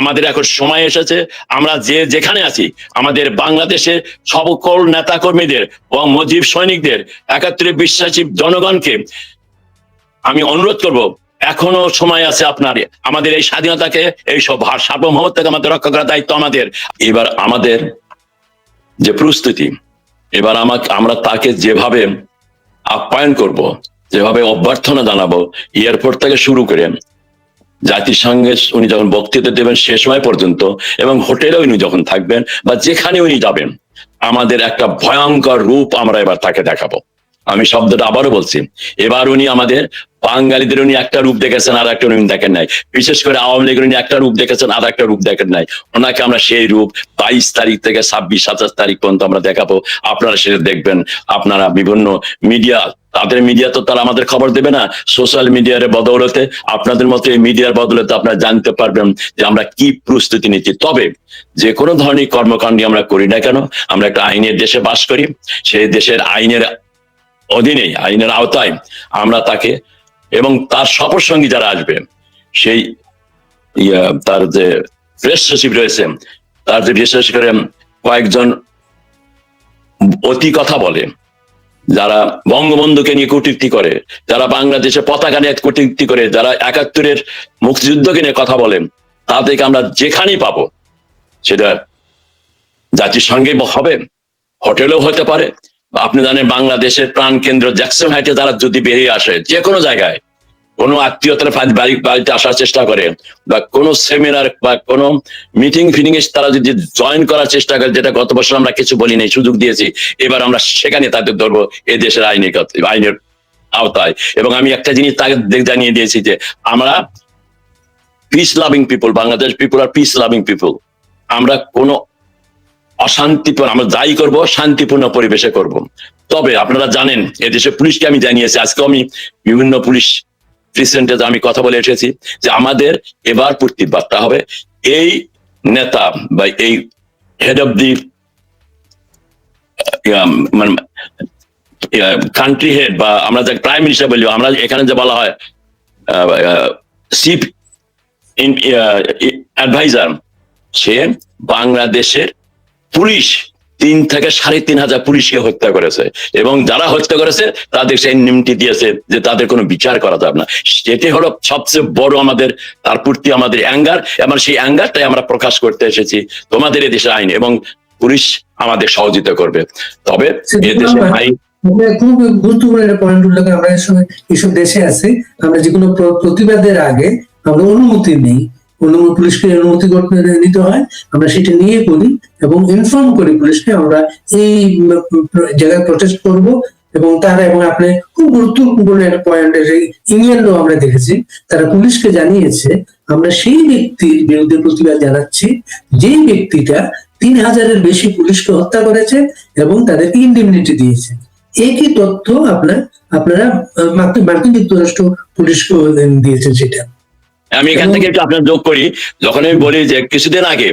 আমাদের এখন সময় এসেছে। আমরা যে যেখানে আছি, আমাদের বাংলাদেশের সকল নেতা কর্মীদের এবং মজিব সৈনিকদের একাত্তরে বিশ্বাসী জনগণকে আমি অনুরোধ করব, এখনও সময় আছে আপনার, আমাদের এই স্বাধীনতাকে, এই সব সার্বভৌমত্বকে আমাদের রক্ষা করার দায়িত্ব আমাদের। এবার আমাদের যে প্রস্তুতি, এবার আমাকে আমরা তাকে যেভাবে আপ্যায়ন করব, যেভাবে অভ্যর্থনা জানাব এয়ারপোর্ট থেকে শুরু করে জাতিসংঘে উনি যখন বক্তৃতা দেবেন সে সময় পর্যন্ত এবং হোটেলে উনি যখন থাকবেন বা যেখানে উনি যাবেন, আমাদের একটা ভয়ঙ্কর রূপ আমরা এবার তাকে দেখাবো। আমি শব্দটা আবারও বলছি। এবার উনি আমাদের বাঙালিদের উনি একটা রূপ দেখেছেন, আর একটা উনি দেখেন নাই। বিশেষ করে আওয়ামী লীগের উনি একটা রূপ দেখেছেন, আর একটা রূপ দেখেন নাই। ওনাকে আমরা সেই রূপ বাইশ তারিখ থেকে ছাব্বিশ, সাতাশ তারিখ পর্যন্ত আমরা দেখাবো। আপনারা সেটা দেখবেন। আপনারা বিভিন্ন মিডিয়া, তাদের মিডিয়া তো তারা আমাদের খবর দেবে না। সোশ্যাল মিডিয়ার বদৌলতে আপনাদের মতো এই মিডিয়ার বদৌলতে আপনারা জানতে পারবেন যে আমরা কি প্রস্তুতি নিচ্ছি। তবে যে কোনো ধরনের কর্মকাণ্ডই আমরা করি না কেন, আমরা একটা আইনের দেশে বাস করি। সেই দেশের আইনের অধীনে আইনের আওতায় আমরা তাকে এবং তার সফর সঙ্গী যারা আসবে, সেই তার যে প্রেস সচিব রয়েছে, তার যে বিশেষ করে কয়েকজন অতি কথা বলে, যারা বঙ্গবন্ধুকে নিয়ে কটূক্তি করে, যারা বাংলাদেশে পতাকা নিয়ে কটূক্তি করে, যারা একাত্তরের মুক্তিযুদ্ধকে নিয়ে কথা বলেন তাদেরকে আমরা যেখানেই পাবো, সেটা জাতিসংঘে হবে, হোটেলেও হতে পারে আপনি জানেন বাংলাদেশের প্রাণ কেন্দ্র জ্যাকসন হাইটে তারা যদি বেরিয়ে আসে, যে কোনো জায়গায় কোনো আত্মীয়তার ফাঁদ বাড়ি বাড়িতে আসার চেষ্টা করে, বা কোনো সেমিনার বা কোনো মিটিং ফিটিং এ তারা যদি জয়েন করার চেষ্টা করে, যেটা গত বছর আমরা কিছু বলি নাই, সুযোগ দিয়েছি, এবার আমরা সেখানে তাদের ধরবো এ দেশের আইনের আইনের আওতায়। এবং আমি একটা জিনিস তাকে জানিয়ে দিয়েছি যে আমরা peace loving people Bangladesh people আর পিস লাভিং পিপল আমরা কোনো অশান্তিপূর্ণ, আমরা যাই করব, শান্তিপূর্ণ পরিবেশে করব। তবে আপনারা জানেন এদেশের পুলিশকে আমি জানিয়েছি আজকে আমি বিভিন্ন পুলিশ প্রেসিডেন্টে আমি কথা বলে এসেছি যে আমাদের এবার প্রতিবাদটা হবে। এই নেতা বা এই হেড অফ দি মানে কান্ট্রি হেড বা আমরা যে প্রাইম মিনিস্টার বলি, আমরা এখানে যে বলা হয় চিফ অ্যাডভাইজার সে বাংলাদেশের পুলিশ তিন থেকে সাড়ে তিন হাজার পুলিশকে হত্যা করেছে। এবং যারা হত্যা করেছে তাদের সেই নিমটি দিয়েছে যে তাদের কোনো বিচার করা যাবে না। সেটি হলো সবচেয়ে বড় আমাদের তার প্রতি আমাদের অ্যাঙ্গার। এবং সেই অ্যাঙ্গারটাই আমরা প্রকাশ করতে এসেছি তোমাদের এদেশের আইন এবং পুলিশ আমাদের সহযোগিতা করবে। তবে এদেশের আইন খুব গুরুত্বপূর্ণ একটা পয়েন্ট উল্লেখ আমরা এসব দেশে আছি। আমরা যেগুলো প্র- প্রতিবাদের আগে আমরা অনুমতি নেই। অনুমতি পুলিশকে অনুমতি করতে নিতে হয়। আমরা সেটা নিয়ে করি এবং ইনফর্ম করি পুলিশকে আমরা এই জায়গায় প্রটেস্ট করব এবং তারা এবং আপনি খুব গুরুত্বপূর্ণ একটা পয়েন্ট ইংল্যান্ডও আমরা দেখেছি। তারা পুলিশকে জানিয়েছে, আমরা সেই ব্যক্তির বিরুদ্ধে প্রতিবাদ জানাচ্ছি যেই ব্যক্তিটা তিন হাজারের বেশি পুলিশকে হত্যা করেছে এবং তাদেরকে ইন্ডিমনিটি দিয়েছে। একই তথ্য আপনার, আপনারা মার্কিন যুক্তরাষ্ট্র পুলিশকে দিয়েছেন সেটা। আমি এখান থেকে একটু আপনার যোগ করি। যখন আমি বলি যে কিছুদিন আগে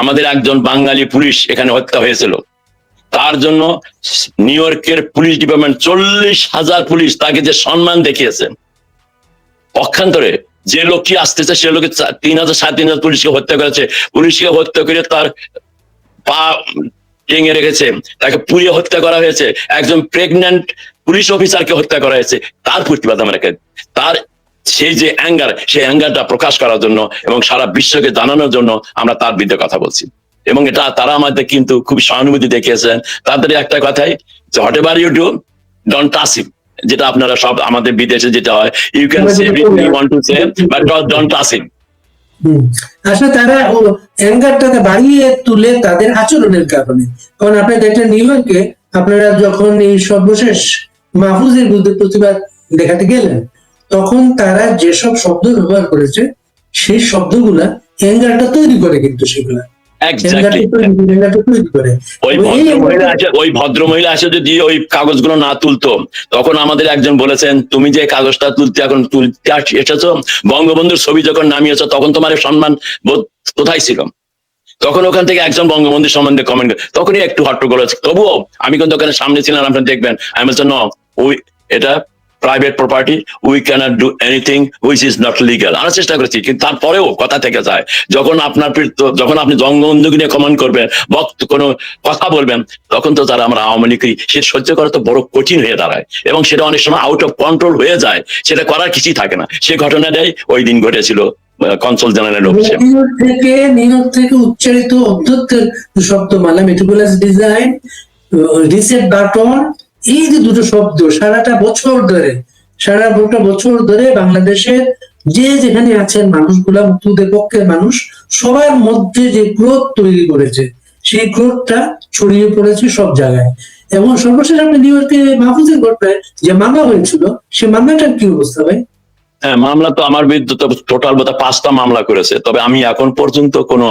আমাদের একজন বাঙালি পুলিশ এখানে হত্যা হয়েছিল। তার জন্য নিউ ইয়র্কের পুলিশ ডিপার্টমেন্ট চল্লিশ হাজার পুলিশ তাকে যে সম্মান দেখিয়েছে পক্ষান্তরে যে লোকটি আসতেছে সে লোকে তিন হাজার সাড়ে তিন হাজার পুলিশকে হত্যা করেছে। পুলিশকে হত্যা করে তার পা টেঙে রেখেছে তাকে পুড়িয়ে হত্যা করা হয়েছে। একজন প্রেগন্যান্ট পুলিশ অফিসারকে হত্যা করা হয়েছে। তার প্রতিবাদ আমরা তার সেই যে অ্যাঙ্গার সেই অ্যাঙ্গারটা প্রকাশ করার জন্য এবং সারা বিশ্বকে জানানোর জন্য আমরা তার বিরুদ্ধে কথা বলছি। এবং এটা তারা আমাদের কিন্তু খুব সহানুভূতি দেখিয়েছেন। তাদের একটা কথাই, যে whatever you do don't touch him যেটা আপনারা সব আমাদের বিদেশে যেটা হয় you can say you want to say but don't touch him. আসলে তারা অ্যাঙ্গারটাকে বাড়িয়ে তুলে তাদের আচরণের কারণে। কারণ আপনি দেখলেন নিউ ইয়র্কে আপনারা যখন এই সর্বশেষ মাহফুজের বিরুদ্ধে প্রতিবাদ দেখাতে গেলেন তখন তারা যেসব শব্দ ব্যবহার করেছে সেই শব্দগুলা অ্যাঙ্গারটা তৈরি করে কিন্তু সেগুলা। এক্স্যাক্টলি অ্যাঙ্গারটা তৈরি করে, অ্যাঙ্গারটা তৈরি করে। ওই ভদ্র মহিলা আছে ওই ভদ্র মহিলা আছে যদি ওই কাগজগুলো না তুলতো তখন আমাদের একজন বলেছেন তুমি যে কাগজটা তুলতে এখন তুলতে এসেছ বঙ্গবন্ধুর ছবি যখন নামিয়েছো তখন তোমার সম্মান বোধ কোথায় ছিল? তখন ওখান থেকে একজন বঙ্গবন্ধুর সম্বন্ধে কমেন্ট তখনই একটু হট্টগোল হচ্ছে। তবুও আমি কিন্তু ওখানে সামনে ছিলাম আপনারা দেখবেন। আমি বলছি ন ওই এটা private property we cannot do anything which is not legal আমরা চেষ্টা করেছি, কিন্তু তারপরেও কথা থেকে যায়, যখন আপনার যখন আপনি জঙ্গবন্ধুকে নিয়ে কমেন্ট করবেন, বক্ত, কোনো কথা বলবেন, তখন তো তারা আমরা আওয়ামী লীগ সে সহ্য করা তো বড় কঠিন হয়ে দাঁড়ায়। এবং সেটা অনেক সময় আউট অফ কন্ট্রোল হয়ে যায়, সেটা করার কিছুই থাকে না। সে ঘটনাটাই ওই দিন ঘটেছিল কনসল জেনারেল থেকে ইয়র্ক থেকে উচ্চারিত অধ্যক্ষের শব্দ মানে মেটিকুলাস ডিজাইন রিসেট বাটন এই যে দুটো শব্দ, সারাটা বছর ধরে, সারা গোটা বছর ধরে বাংলাদেশের যে যেখানে আছেন মানুষগুলা মুক্তিযুদ্ধের পক্ষের মানুষ, সবার মধ্যে যে ক্রোধ তৈরি করেছে, সেই ক্রোধটা ছড়িয়ে পড়েছে সব জায়গায়। এবং সর্বশেষ আপনি নিউ ইয়র্কে মাহফুজের ঘটনায় যে মামলা হয়েছিল, সে মামলাটার কি অবস্থা ভাই? মামলা তো আমার বিরুদ্ধে তো টোটাল বোধহয় পাঁচটা মামলা করেছে। তবে আমি এখন পর্যন্ত কোনো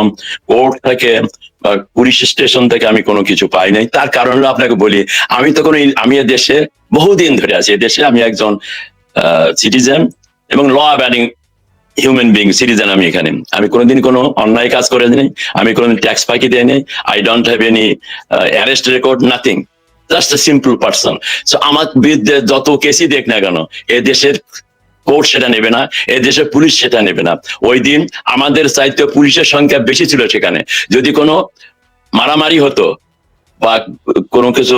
কোর্ট থেকে পুলিশ স্টেশন থেকে আমি কোনো কিছু পাই নাই। তার কারণ হলো আপনাকে বলি, আমি তো কোনো আমি দেশে বহুদিন ধরে আছি। দেশে আমি একজন সিটিজেন এবং law abiding human being citizen আমি এখানে। আমি কোনোদিন কোনো অন্যায় কাজ করে নেই আমি কোনোদিন ট্যাক্স ফাঁকি দেয় নেই I don't have any arrest record nothing just a simple person so আমার বিরুদ্ধে যত কেসই দেখ না কেন, এ দেশের কোর্ট সেটা নেবে না এ দেশের পুলিশ সেটা নেবে না। ওই দিন আমাদের চাইতে পুলিশের সংখ্যা বেশি ছিল সেখানে। যদি কোনো মারামারি হতো বা কোনো কিছু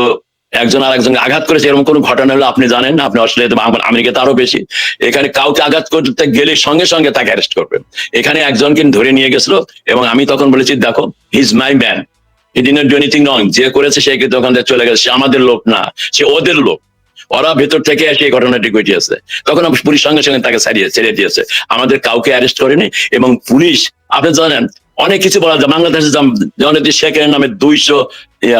একজন আর একজনকে আঘাত করেছে, এরকম কোনো ঘটনা হলো আপনি জানেন আপনি অস্ট্রেলিয়াতে আমেরিকাতে আরও বেশি। এখানে কাউকে আঘাত করতে গেলে সঙ্গে সঙ্গে তাকে অ্যারেস্ট করবে। এখানে একজনকে ধরে নিয়ে গেছিল এবং আমি তখন বলেছি, দেখো his my man he did do anything যে করেছে সে কিন্তু ওখান থেকে চলে গেছে। সে আমাদের লোক না, সে ওদের লোক। ওরা ভেতর থেকে এসে এই ঘটনাটি ঘটিয়েছে তখন পুলিশ সঙ্গে সঙ্গে তাকে ছাড়িয়ে ছেড়ে দিয়েছে। আমাদের কাউকে অ্যারেস্ট করেনি এবং পুলিশ, আপনি জানেন, অনেক কিছু বলা যায়। বাংলাদেশে জনতি শেখের নামে দুইশো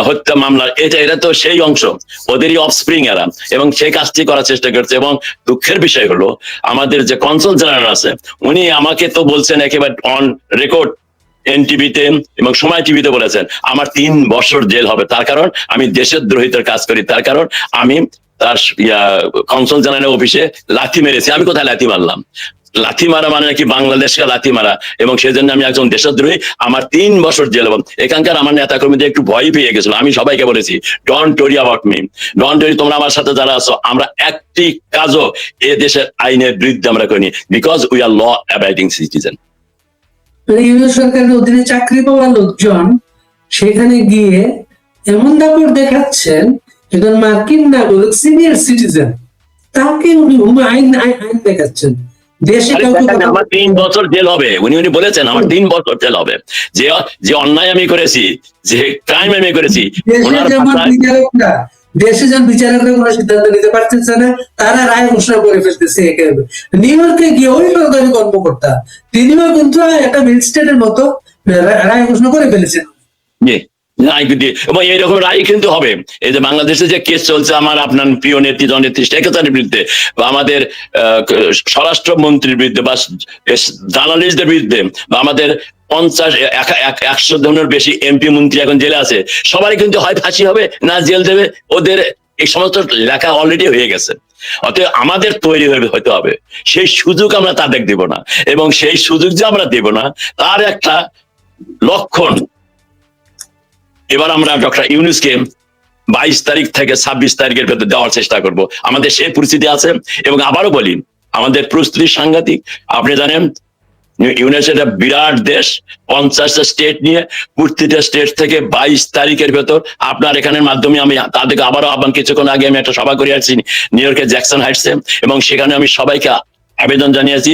হত্যা মামলা, এটা এটা তো সেই অংশ। ওদেরই অফস্প্রিং এরা। এবং সেই কাজটি করার চেষ্টা করছে। এবং দুঃখের বিষয় হলো, আমাদের যে কনসল জেনারেল আছে, উনি আমাকে তো বলছেন একেবারে অন রেকর্ড এনটিভিতে এবং সময় টিভিতে বলেছেন, আমার তিন বছর জেল হবে। তার কারণ, আমি দেশের দ্রোহিতার কাজ করি। তার কারণ, আমি তার কনসল জেনারেল অফিসে লাথি মেরেছে। আমি কোথায় লাথি মারলাম? লাথি মারা মানে নাকি বাংলাদেশকে লাথি মারা? এবং সেজন্য আমি একজন দেশদ্রোহী, আমার তিন বছর জেল এবং এখানকার আমার নেতা কর্মীদের একটু ভয় পেয়ে গেছিল। আমি সবাইকে বলেছি ডন টরি অ্যাবাউট মি ডন টরি তোমরা আমার সাথে যারা আছো, আমরা একটি কাজও এ দেশের আইনের বিরুদ্ধে আমরা করিনি। Because we are law abiding citizen union সরকারের অধীনে চাকরি পাওয়া লোকজন সেখানে গিয়ে এমন দাপট দেখাচ্ছেন একজন মার্কিন নাগরিক সিনিয়র সিটিজেন। তাকে উনি আইন আইন দেখাচ্ছেন। দেশে আমার তিন বছর জেল হবে। উনি উনি বলেছেন আমার তিন বছর জেল হবে। যে যে অন্যায় আমি করেছি যে ক্রাইম আমি করেছি দেশে ওনার যেমন বিচারকরা কোনো সিদ্ধান্ত নিতে পারতেছে না তারা রায় ঘোষণা করে ফেলতেছে একেবারে নিউ ইয়র্কে গিয়ে ওই সরকারি কর্মকর্তা তিনিও কিন্তু একটা ম্যাজিস্ট্রেটের মতো রায় ঘোষণা করে ফেলেছেন। এইরকম রায় কিন্তু হবে। এই যে বাংলাদেশে যে কেস চলছে, আমার আপনার প্রিয় নেত্রী, জননেত্রী শেখ বিরুদ্ধে বা আমাদের স্বরাষ্ট্র মন্ত্রীর বিরুদ্ধে বা জার্নালিস্টদের বিরুদ্ধে বা আমাদের পঞ্চাশ, এক- এক- একশো জনের বেশি এমপি মন্ত্রী এখন জেলে আছে, সবারই কিন্তু হয় ফাঁসি হবে, না জেল দেবে, ওদের এই সমস্ত লেখা অলরেডি হয়ে গেছে। অতএব আমাদের তৈরি হয়ে হতে হবে। সেই সুযোগ আমরা তাদের দেব না, এবং সেই সুযোগ যে আমরা দেব না, তার একটা লক্ষণ এবার আমরা ডক্টর ইউনুসকে বাইশ তারিখ থেকে ছাব্বিশ তারিখের ভেতর দেওয়ার চেষ্টা করব। আমাদের সেই পরিস্থিতি আছে এবং আবারও বলি, আমাদের প্রস্তুতি সাংঘাতিক। আপনি জানেন একটা বিরাট দেশ, পঞ্চাশটা স্টেট নিয়ে প্রতিটা স্টেট থেকে বাইশ তারিখের ভেতর আপনার এখানের মাধ্যমে আমি তাদেরকে আবারও আহ্বান, কিছুক্ষণ আগে আমি একটা সভা করে আসছি নিউ ইয়র্কের জ্যাকসন হাইটসে এবং সেখানে আমি সবাইকে আবেদন জানিয়েছি,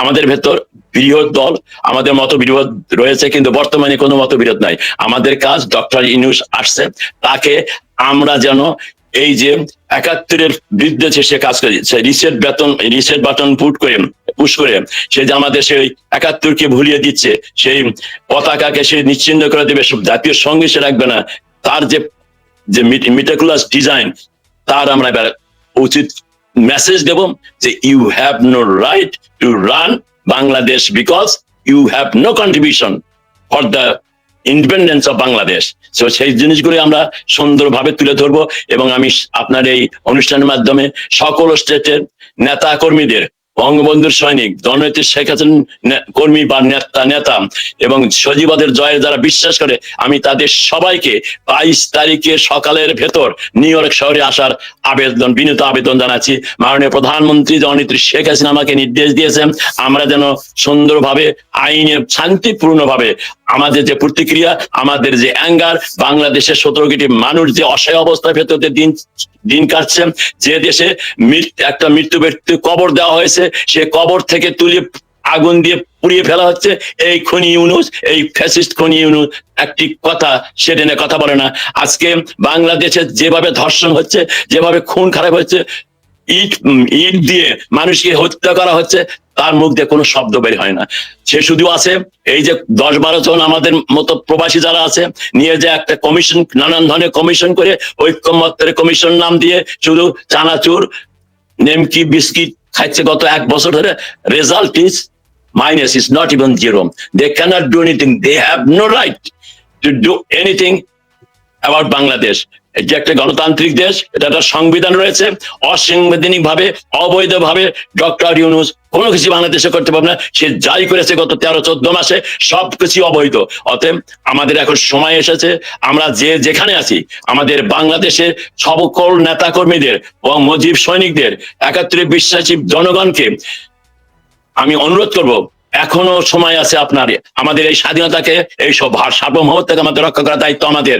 আমাদের ভেতর বৃহৎ দল, আমাদের মত বিরোধ রয়েছে, কিন্তু বর্তমানে কোনো মত বিরোধ নাই। আমাদের কাজ ডক্টর ইনুস আসছে, তাকে আমরা যেন এই যে একাত্তরের বিরুদ্ধে সে কাজ করে রিসেট বেতন রিসেট বাটন পুট করে পুশ করে, সে যে আমাদের সেই একাত্তরকে ভুলিয়ে দিচ্ছে, সেই পতাকাকে সে নিশ্চিন্ন করে দেবে জাতীয় সঙ্গে সে রাখবে না, তার যে যে মিটাকুলাস ডিজাইন তার আমরা উচিত মেসেজ দেব যে you have no right to run Bangladesh because you have no contribution for the independence of Bangladesh তো সেই জিনিসগুলি আমরা সুন্দরভাবে তুলে ধরবো এবং আমি আপনার এই অনুষ্ঠানের মাধ্যমে সকল স্টেটের নেতা কর্মীদের বঙ্গবন্ধুর সৈনিক জননেত্রী শেখ হাসিন কর্মী বা নেতা নেতা এবং সজীবাদের জয়ের যারা বিশ্বাস করে, আমি তাদের সবাইকে বাইশ তারিখে সকালের ভেতর নিউ ইয়র্ক শহরে আসার আবেদন, বিনীত আবেদন জানাচ্ছি। মাননীয় প্রধানমন্ত্রী জননেত্রী শেখ হাসিনা আমাকে নির্দেশ দিয়েছেন, আমরা যেন সুন্দরভাবে, আইনে শান্তিপূর্ণভাবে আমাদের যে প্রতিক্রিয়া, আমাদের যে অ্যাঙ্গার, বাংলাদেশের সতেরো কোটি মানুষ যে অসহায় অবস্থার ভেতর দিন দিন কাটছে, যে দেশে একটা মৃত্যু ব্যক্তি কবর দেওয়া হয়েছে, সে কবর থেকে তুলে আগুন দিয়ে পুড়িয়ে ফেলা হচ্ছে। এই খনি ইউনুস, এই ফ্যাসিস্ট খনি ইউনুস, একটি কথা সেটা নিয়ে কথা বলে না। আজকে বাংলাদেশে যেভাবে ধর্ষণ হচ্ছে, যেভাবে খুন খারাপ হচ্ছে, ইট ইট দিয়ে মানুষকে হত্যা করা হচ্ছে তার মুখ দিয়ে কোনো শব্দ বের হয় না। সে শুধু আছে, এই যে দশ বারো জন আমাদের মতো প্রবাসী যারা আছে, নিয়ে যে একটা কমিশন, নানান ধরনের কমিশন করে ঐক্যমত্যের কমিশন নাম দিয়ে শুধু চানাচুর, নেমকি, বিস্কিট খাচ্ছে গত এক বছর ধরে। Result is minus is not even zero they can't do anything they have no right to do anything about Bangladesh এটি একটা গণতান্ত্রিক দেশ, এটা একটা সংবিধান রয়েছে অসাংবিধানিক ভাবে অবৈধ ভাবে ডক্টর ইউনুস কোনো কিছু বাংলাদেশে করতে পারবে না। সে যাই করেছে গত তেরো, চোদ্দ মাসে সবকিছু অবৈধ। অতএব আমাদের এখন সময় এসেছে, আমরা যে যেখানে আছি, আমাদের বাংলাদেশে সকল নেতা কর্মীদের এবং মজিব সৈনিকদের একাত্তরে বিশ্বাসী জনগণকে আমি অনুরোধ করব, এখনও সময় আছে আপনার, আমাদের এই স্বাধীনতাকে, এই সব আমাদের রক্ষা করার দায়িত্ব আমাদের।